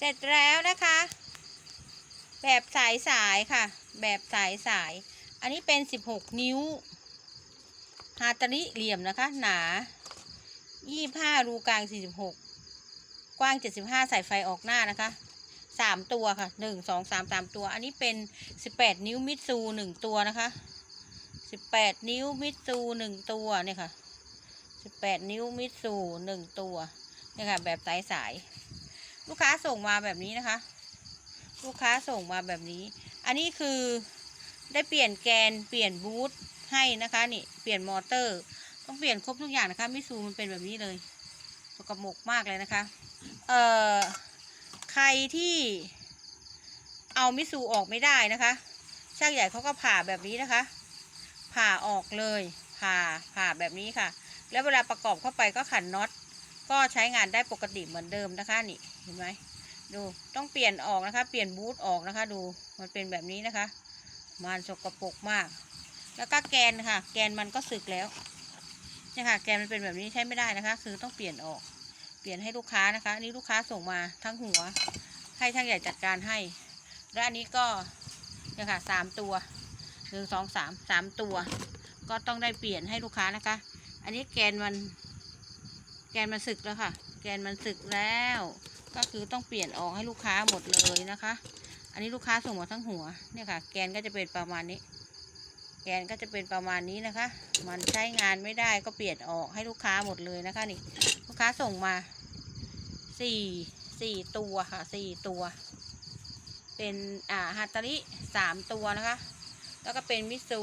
เสร็จแล้วนะคะ แบบสายสายค่ะ แบบสายสาย อันนี้เป็น 16 นิ้วฮาตาริเหลี่ยมนะคะ หนา 25 รูกลาง 46 กว้าง 75ใส่ไฟออกหน้านะคะ 3 ตัวค่ะ 1 2 3 3 ตัว อันนี้เป็น 18 นิ้วมิตซู 1 ตัวนะคะ 18 นิ้วมิตซู 1 ตัวเนี่ยค่ะ 18 นิ้วมิตซู 1 ตัวเนี่ยค่ะ แบบสายสาย ลูกค้าส่งมาแบบนี้นะคะ ลูกค้าส่งมาแบบนี้ อันนี้คือได้เปลี่ยนแกนเปลี่ยนบูทให้นะคะนี่เปลี่ยนมอเตอร์ ต้องเปลี่ยนครบทุกอย่างนะคะมิซูมันเป็นแบบนี้เลยสกปรกมากเลยนะคะ เอ่อใครที่เอามิซูออกไม่ได้นะคะช่างใหญ่เขาก็ผ่าแบบนี้นะคะ ผ่าออกเลยผ่าผ่าแบบนี้ค่ะ แล้วเวลาประกอบเข้าไปก็ขันน็อตก็ใช้งานได้ปกติเหมือนเดิมนะคะนี่ ห็นไหมดูต้องเปลี่ยนออกนะคะ เปลี่ยนบูทออกนะคะ ดูมันเป็นแบบนี้นะคะ มันสกปรกมาก แล้วก็แกนค่ะ แกนมันก็สึกแล้วเนี่ยค่ะ แกนมันเป็นแบบนี้ใช้ไม่ได้นะคะ คือต้องเปลี่ยนออก เปลี่ยนให้ลูกค้านะคะอันนี่ลูกค้าส่งมาทั้งหัว ให้ช่างใหญ่จัดการให้ และอันนี้ก็เนี่ยค่ะสามตัวหนึ่งสองสามสามตัว ก็ต้องได้เปลี่ยนให้ลูกค้านะคะ อันนี้แกนมัน แกนมันสึกแล้วค่ะ แกนมันสึกแล้ว ก็คือต้องเปลี่ยนออกให้ลูกค้าหมดเลยนะคะ อันนี้ลูกค้าส่งมาทั้งหัวเนี่ยค่ะ แกนก็จะเป็นประมาณนี้ แกนก็จะเป็นประมาณนี้นะคะ มันใช้งานไม่ได้ก็เปลี่ยนออกให้ลูกค้าหมดเลยนะคะนี่ ลูกค้าส่งมาสี่สี่ตัวค่ะสี่ตัว เป็นอ่าฮาตาริสามตัวนะคะ แล้วก็เป็นมิซู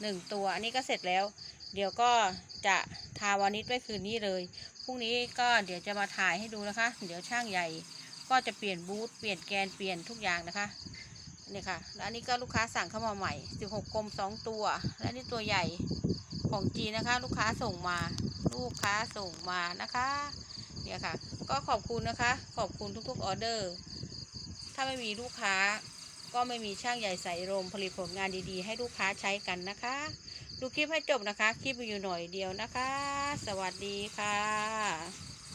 หนึ่งตัว อันนี้ก็เสร็จแล้ว เดี๋ยวก็จะ ทาวานิชไว้คืนนี้เลย พรุ่งนี้ก็เดี๋ยวจะมาถ่ายให้ดูนะคะ เดี๋ยวช่างใหญ่ ก็จะเปลี่ยนบูทเปลี่ยนแกนเปลี่ยนทุกอย่างนะคะนี่ค่ะ แล้วอันนี้ก็ลูกค้าสั่งเข้ามาใหม่ 16กลม2 ตัว และนี่ตัวใหญ่ของจีนนะคะ ลูกค้าส่งมา ลูกค้าส่งมานะคะ เนี่ยค่ะ ก็ขอบคุณนะคะ ขอบคุณทุกๆออเดอร์ ถ้าไม่มีลูกค้าก็ไม่มีช่างใหญ่ใส่รมผลิตผลงานดีๆ ให้ลูกค้าใช้กันนะคะ ดูคลิปให้จบนะคะ คลิปมีอยู่หน่อยเดียวนะคะ สวัสดีค่ะ